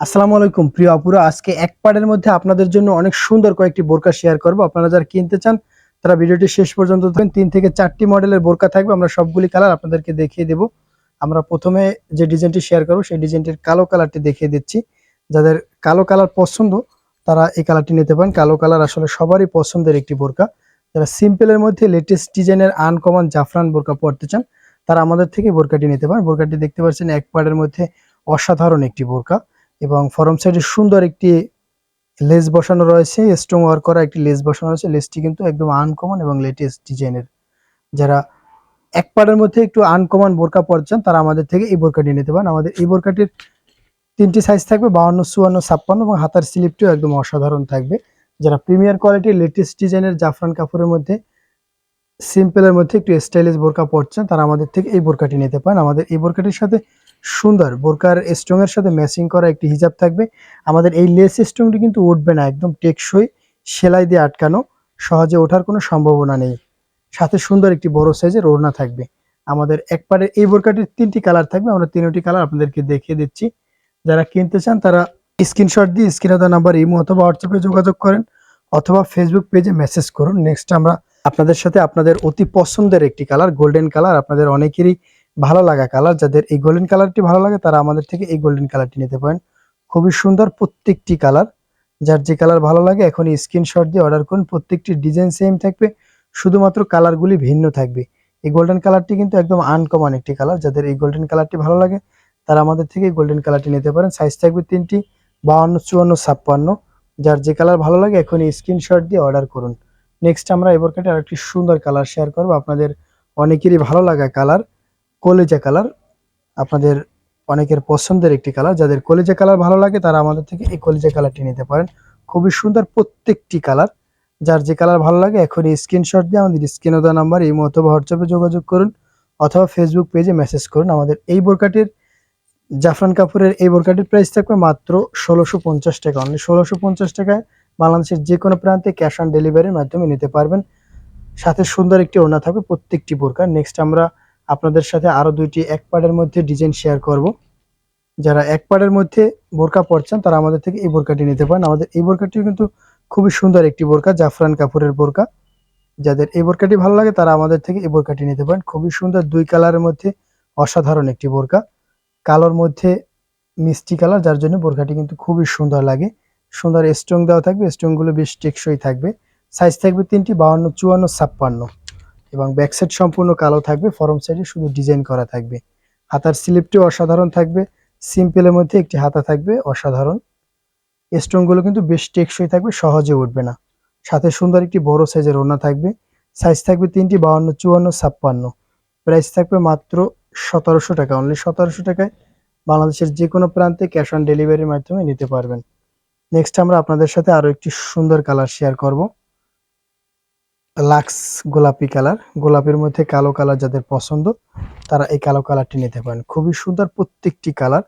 আসসালামু আলাইকুম প্রিয় আপুরা, আজকে এক পার্টের মধ্যে আপনাদের জন্য অনেক সুন্দর কয়েকটি বোরকা শেয়ার করব। আপনারা যারা কিনতে চান, তারা ভিডিওটি শেষ পর্যন্ত দেখবেন। তিন থেকে চারটি মডেলের বোরকা থাকবে, আমরা সবগুলি কালার আপনাদেরকে দেখিয়ে দেব। আমরা প্রথমে যে ডিজাইনটি শেয়ার করব, সেই ডিজাইনটির কালো কালারটি দেখিয়ে দিচ্ছি। যাদের কালো কালার পছন্দ, তারা এই কালারটি নিতে পারেন। কালো কালার আসলে সবারই পছন্দের একটি বোরকা। যারা সিম্পলের মধ্যে লেটেস্ট ডিজাইনের আনকমন জাফরান বোরকা পরতে চান, তারা আমাদের থেকে বোরকাটি নিতে পারেন। বোরকাটি দেখতে পাচ্ছেন, এক পার্টের মধ্যে অসাধারণ একটি বোরকা। এবং ফরম সাইডে সুন্দর একটি লেস বসানো রয়েছে স্ট্রং ওয়ার্ক করা একটি লেস বসানো রয়েছে। লেসটি কিন্তু একদম আনকমন এবং লেটেস্ট ডিজাইনের যারা এক পাড়ের মধ্যে একটু আনকমন বোরকা পরছেন, তারা আমাদের থেকে এই বোরকাটি নিতে পারেন। আমাদের এই বোরকাটির তিনটি সাইজ থাকবে, বাউন্ন, চুয়ান্ন, ছাপ্পান্ন এবং হাতার স্লিপটিও একদম অসাধারণ থাকবে। যারা প্রিমিয়ার কোয়ালিটির লেটেস্ট ডিজাইনের জাফরান কাপড়ের মধ্যে সিম্পলের মধ্যে একটু স্টাইলিশ বোরকা পরছেন, তারা আমাদের থেকে এই বোরকাটি নিতে পারেন। আমাদের এই বোরকাটির সাথে সুন্দর। বোরকার স্ট্রং এর সাথে ম্যাচিং করা একটি হিজাব থাকবে। আমাদের এই লেস স্ট্রংটি কিন্তু উঠবে না, একদম টেকসই সেলাই দিয়ে আটকানো, সহজে ওঠার কোনো সম্ভাবনা নেই। সাথে সুন্দর একটি বড় সাইজের ওড়না থাকবে। আমাদের একবারে এই বোরকাটির তিনটি কালার থাকবে, আমরা তিনটি কালার আপনাদেরকে দেখিয়ে দিচ্ছি। যারা কিনতে চান, তারা স্ক্রিনশট দিয়ে স্ক্রিনে দেওয়া নাম্বার ইমো অথবা হোয়াটসঅ্যাপে যোগাযোগ করেন অথবা ফেসবুক পেজে মেসেজ করুন। নেক্সট আমরা আপনাদের সাথে আপনাদের অতি পছন্দের একটি কালার গোল্ডেন কালার আপনাদের অনেকেরই ভালো লাগা কালার যাদের এই গোল্ডেন কালারটি ভালো লাগে, তারা আমাদের থেকে এই গোল্ডেন কালারটি নিতে পারেন। খুবই সুন্দর প্রত্যেকটি কালার যার যে কালার ভালো লাগে, এখন স্ক্রিনশট দিয়ে অর্ডার করুন। প্রত্যেকটি ডিজাইন সেম থাকবে, শুধুমাত্র কালারগুলি ভিন্ন থাকবে। এই গোল্ডেন কালারটি কিন্তু একদম আনকমন একটি কালার যাদের এই গোল্ডেন কালারটি ভালো লাগে, তারা আমাদের থেকে গোল্ডেন কালারটি নিতে পারেন। সাইজ থাকবে তিনটি, বাউন্ন, চুয়ান্ন, ছাপ্পান্ন। যার যে কালার ভালো লাগে, এখন স্ক্রিনশট দিয়ে অর্ডার করুন। নেক্সট আমরা এবার কাটে আরেকটি সুন্দর কালার শেয়ার করব। আপনাদের অনেকেরই ভালো লাগা কালার কলেজা কালার আপনাদের অনেকের পছন্দের একটি কালার। যাদের কলেজা কালার ভালো লাগে, তারা আমাদের থেকে এই কলেজা কালারটি নিতে পারেন। খুবই সুন্দর প্রত্যেকটি কালার। যার যে কালার ভালো লাগে এখন স্ক্রিনশট দিয়ে আমাদের স্ক্রিনে দেওয়া নাম্বার, এই মতো হোয়াটসঅ্যাপে যোগাযোগ করুন অথবা ফেসবুক পেজে মেসেজ করুন। আমাদের এই বোরকাটির, জাফরান কাপুরের এই বোরকাটির প্রাইস থাকবে মাত্র ষোলোশো পঞ্চাশ টাকা। অনলি ষোলোশো পঞ্চাশ টাকায় বাংলাদেশের যে কোনো প্রান্তে ক্যাশ অন ডেলিভারির মাধ্যমে নিতে পারবেন। সাথে সুন্দর একটি ওড়না থাকবে প্রত্যেকটি বোরকা। নেক্সট আমরা আপনাদের সাথে আরও দুইটি এক পাড়ের মধ্যে ডিজাইন শেয়ার করব। যারা এক পাড়ের মধ্যে বোরকা পরছেন, তারা আমাদের থেকে এই বোরকাটি নিতে পারেন। আমাদের এই বোরকাটিও কিন্তু খুবই সুন্দর একটি বোরকা, জাফরান কাপুরের বোরকা। যাদের এই বোরকাটি ভালো লাগে, তারা আমাদের থেকে এই বোরকাটি নিতে পারেন। খুবই সুন্দর দুই কালারের মধ্যে অসাধারণ একটি বোরকা। কালোর মধ্যে মিষ্টি কালার, যার জন্য বোরকাটি কিন্তু খুবই সুন্দর লাগে। সুন্দর স্ট্রং দেওয়া থাকবে স্ট্রংগুলো বেশ টেকসই থাকবে। সাইজ থাকবে তিনটি, বাউন্ন, চুয়ান্ন, ছাপ্পান্ন। এবং ব্যাক সাইড সম্পূর্ণ কালো থাকবে ফরম সাইডে শুধু ডিজাইন করা থাকবে। হাতার স্লিপটিও অসাধারণ থাকবে সিম্পলের মধ্যে একটি হাতা থাকবে, অসাধারণ। স্টোনগুলো কিন্তু বেশ টেকসই থাকবে, সহজে উঠবে না। সাথে সুন্দর একটি বড় সাইজের ওড়না থাকবে সাইজ থাকবে তিনটি, বাউন্ন, চুয়ান্ন, ছাপ্পান্ন। প্রাইস থাকবে মাত্র সতেরোশো টাকা অনলি সতেরোশো টাকায় বাংলাদেশের যে কোনো প্রান্তে ক্যাশ অন ডেলিভারির মাধ্যমে নিতে পারবেন। নেক্সট আমরা আপনাদের সাথে আরও একটি সুন্দর কালার শেয়ার করব। লাক্স গোলাপি কালার। গোলাপের মধ্যে কালো কালার যাদের পছন্দ, তারা এই কালো কালারটি নিতে পারেন। খুবই সুন্দর প্রত্যেকটি কালার।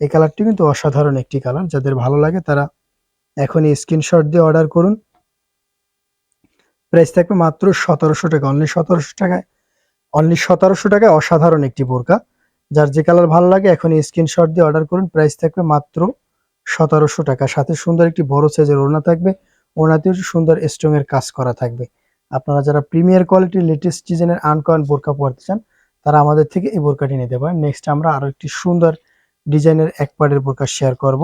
এই কালারটি কিন্তু অসাধারণ একটি কালার। যাদের ভালো লাগে তারা এখনই স্ক্রিনশট দিয়ে অর্ডার করুন। প্রাইস থাকবে মাত্র সতেরোশো টাকা। অনলি সতেরোশো টাকায়, অনলি সতেরোশো টাকায় অসাধারণ একটি বোরকা। যার যে কালার ভালো লাগে এখন স্ক্রিনশট দিয়ে অর্ডার করুন। প্রাইস থাকবে মাত্র সতেরোশো টাকা। সাথে সুন্দর একটি বড় সাইজের ওড়না থাকবে। ওড়নাতেও সুন্দর স্ট্রং এর কাজ করা থাকবে। আপনারা যারা প্রিমিয়ার কোয়ালিটির লেটেস্ট ডিজাইনের আনকয়েন বোরকা পরতে চান, তারা আমাদের থেকে এই বোরকাটি নিতে পারেন। নেক্সট আমরা আরও একটি সুন্দর ডিজাইনের এক পার্টের বোরকা শেয়ার করব।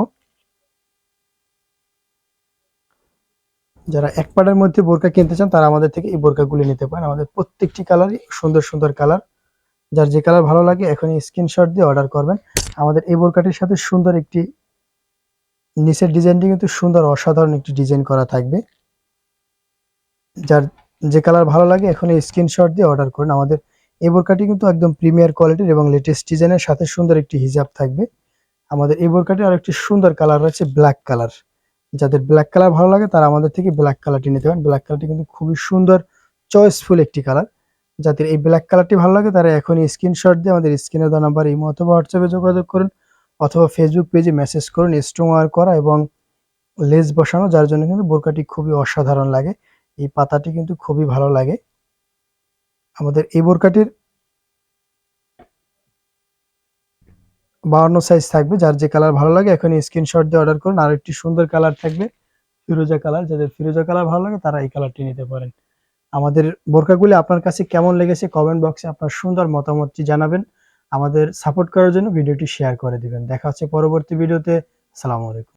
যারা এক পার্টের মধ্যে বোরকা কিনতে চান, তারা আমাদের থেকে এই বোরকাগুলি নিতে পারেন। আমাদের প্রত্যেকটি কালারই সুন্দর সুন্দর কালার যার যে কালার ভালো লাগে এখন স্ক্রিনশট দিয়ে অর্ডার করবেন। আমাদের এই বোরকাটির সাথে সুন্দর একটি নিচের ডিজাইনটি কিন্তু সুন্দর, অসাধারণ একটি ডিজাইন করা থাকবে। যার যে কালার ভালো লাগে, এখন এই স্ক্রিনশট দিয়ে অর্ডার করুন। আমাদের এই বোরকাটি কিন্তু একদম প্রিমিয়ার কোয়ালিটির এবং লেটেস্ট ডিজাইনের সাথে সুন্দর একটি হিজাব থাকবে। আমাদের এই বোরকাটি আর একটি সুন্দর কালার রয়েছে ব্ল্যাক কালার। যাদের ব্ল্যাক কালার ভালো লাগে, তারা আমাদের থেকে ব্ল্যাক কালারটি নিতে পারেন। ব্ল্যাক কালারটি কিন্তু খুবই সুন্দর চয়েসফুল একটি কালার। যাদের এই ব্ল্যাক কালারটি ভালো লাগে, তারা এখন স্ক্রিনশট দিয়ে আমাদের স্ক্রিনে দেওয়া নাম্বার এই অথবা হোয়াটসঅ্যাপে যোগাযোগ করুন অথবা ফেসবুক পেজে মেসেজ করুন স্ট্রং ওয়ার করা এবং লেস বসানো, যার জন্য কিন্তু বোরকাটি খুবই অসাধারণ লাগে। এই পাতাটি কিন্তু খুবই ভালো লাগে। আমাদের এই বোরকাটির বাউন্ন সাইজ থাকবে, যার যে কালার ভালো লাগে এখন স্ক্রিনশট দিয়ে অর্ডার করুন। আর একটি সুন্দর কালার থাকবে, ফিরোজা কালার যাদের ফিরোজা কালার ভালো লাগে, তারা এই কালারটি নিতে পারেন। আমাদের বোরকাগুলি আপনার কাছে কেমন লেগেছে কমেন্ট বক্সে আপনার সুন্দর মতামতটি জানাবেন। আমাদের সাপোর্ট করার জন্য ভিডিওটি শেয়ার করে দিবেন। দেখা হচ্ছে পরবর্তী ভিডিওতে আসসালামু আলাইকুম।